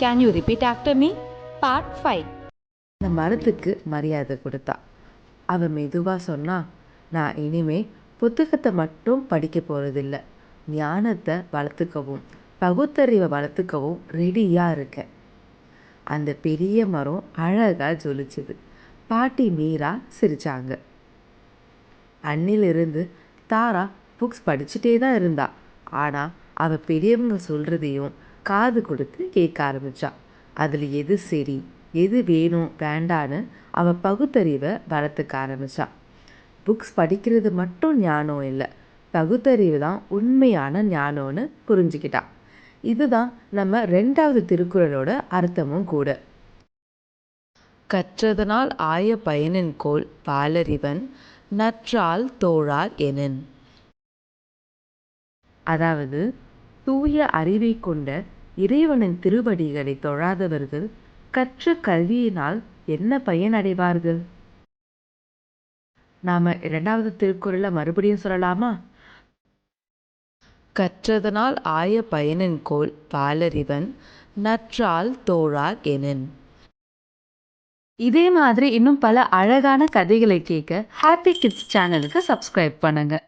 Can you repeat after me part five அந்த மரத்துக்கு மரியாதை கொடுத்தா. அவன் மெதுவாக சொன்னா நான் இனிமே புத்தகத்தை மட்டும் படிக்க போகிறதில்ல ஞானத்தை வளர்த்துக்கவும் பகுத்தறிவை வளர்த்துக்கவும் ரெடியாக இருக்கேன். அந்த பெரிய மரம் அழகாக ஜொலிச்சுது. பாட்டி மீரா சிரித்தாங்க அன்னிலிருந்து தாரா புக்ஸ் படிச்சுட்டே தான் இருந்தா. ஆனால் அவள் பெரியவங்க சொல்கிறதையும் காது கொடுத்து கேட்க ஆரம்பிச்சா. அதில் எது சரி எது வேணும் வேண்டான்னு அவள் பகுத்தறிவை வளர்த்துக்க ஆரம்பிச்சா. புக்ஸ் படிக்கிறது மட்டும் ஞானம் இல்லை பகுத்தறிவு தான் உண்மையான ஞானம்னு புரிஞ்சுக்கிட்டா. இதுதான் நம்ம ரெண்டாவது திருக்குறளோட அர்த்தமும் கூட. கற்றதனால் ஆய பயனின் கோல் பாலறிவன் நற்றால் தோழார் எனின். அதாவது தூய அறிவை கொண்ட இறைவனின் திருவடிகளை தொழாதவர்கள் கற்ற கல்வியினால் என்ன பயனடைவார்கள்? நாம இரண்டாவது திருக்குறளை மறுபடியும் சொல்லலாமா? கற்றதனால் ஆய பயனின் கோல் பாலறிவன் நற்றால் தோழா எனின். இதே மாதிரி இன்னும் பல அழகான கதைகளை கேட்க ஹாப்பி கிட்ஸ் சேனலுக்கு சப்ஸ்கிரைப் பண்ணுங்கள்